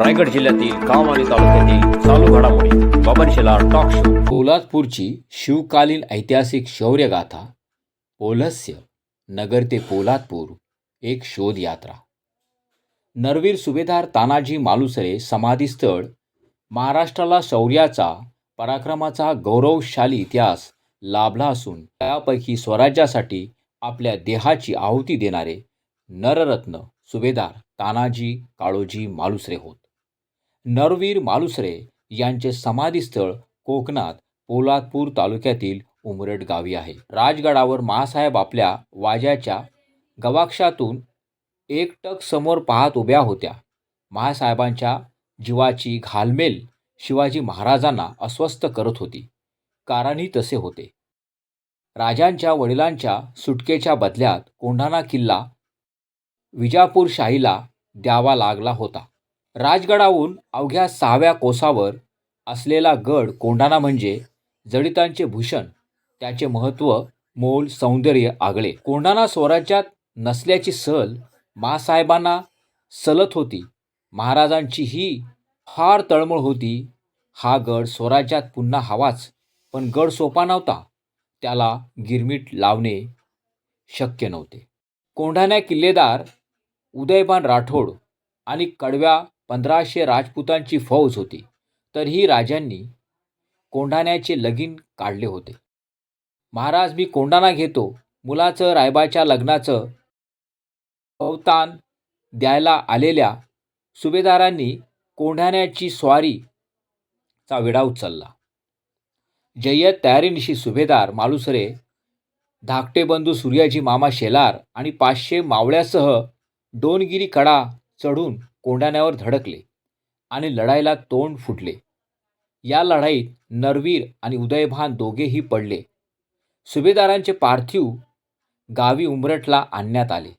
रायगड जिल्ह्यातील काम आणि तालुक्यातील चालू घडामोडी. बाबन टॉक शो पोलादपूरची शिवकालीन ऐतिहासिक शौर्यगाथा पोलस्य नगर ते पोलादपूर एक शोध यात्रा नरवीर सुभेदार तानाजी मालुसरे समाधीस्थळ महाराष्ट्राला शौर्याचा पराक्रमाचा गौरवशाली इतिहास लाभला असून त्यापैकी स्वराज्यासाठी आपल्या देहाची आहुती देणारे नररत्न सुभेदार तानाजी काळोजी मालुसरे होत. नरवीर मालुसरे यांचे समाधीस्थळ कोकणात पोलादपूर तालुक्यातील उमरट गावी आहे. राजगडावर मासाहेब आपल्या वाज्याच्या गवाक्षातून एकटक समोर पाहत उभ्या होत्या. महासाहेबांच्या जीवाची घालमेल शिवाजी महाराजांना अस्वस्थ करत होती. कारणही तसे होते. राजांच्या वडिलांच्या सुटकेच्या बदल्यात कोंढाणा किल्ला विजापूर शाहीला द्यावा लागला होता. राजगडाहून अवघ्या सहाव्या कोसावर असलेला गड कोंढाणा म्हणजे जडितांचे भूषण त्याचे महत्त्व मोल सौंदर्य आगळे. कोंढाणा स्वराज्यात नसल्याची सल महासाहेबांना सलत होती. महाराजांची ही फार तळमळ होती. हा गड स्वराज्यात पुन्हा हवाच पण गड सोपा नव्हता. त्याला गिरमीट लावणे शक्य नव्हते. कोंढाण्या किल्लेदार उदयभान राठोड आणि कडव्या पंधराशे राजपुतांची फौज होती. तरीही राजांनी कोंढाण्याचे लगीन काढले होते. महाराज मी कोंढाणा घेतो. मुलाचं रायबाच्या लग्नाचं अवतान द्यायला आलेल्या सुभेदारांनी कोंढाण्याची स्वारीचा विडा उचलला. जय्यत तयारीनिशी सुभेदार मालुसरे धाकटे बंधू सूर्याजी मामा शेलार आणि पाचशे मावळ्यासह डोनगिरी कडा चढून कोंढाण्यावर धडकले आणि लढाईला तोंड फुटले. या लढाईत नरवीर आणि उदयभान दोघेही पडले. सुभेदारांचे पार्थिव गावी उमरटला आणण्यात आले.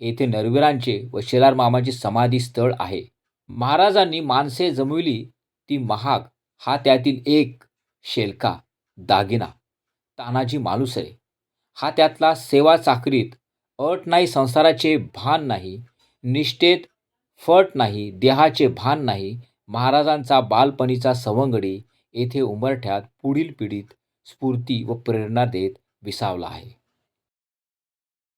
येथे नरवीरांचे व शेलार मामाचे समाधी स्थळ आहे. महाराजांनी माणसे जमविली ती महाग हा त्यातील एक शेलका दागिना तानाजी मालुसरे. हा त्यातला सेवा चाकरीत अट नाही संसाराचे भान नाही निष्ठेत फट नाही देहाचे भान नाही महाराजांचा बालपणीचा सवंगडी येथे उमरठ्यात पुढील पिढीत स्फूर्ती व प्रेरणा देत विसावला आहे.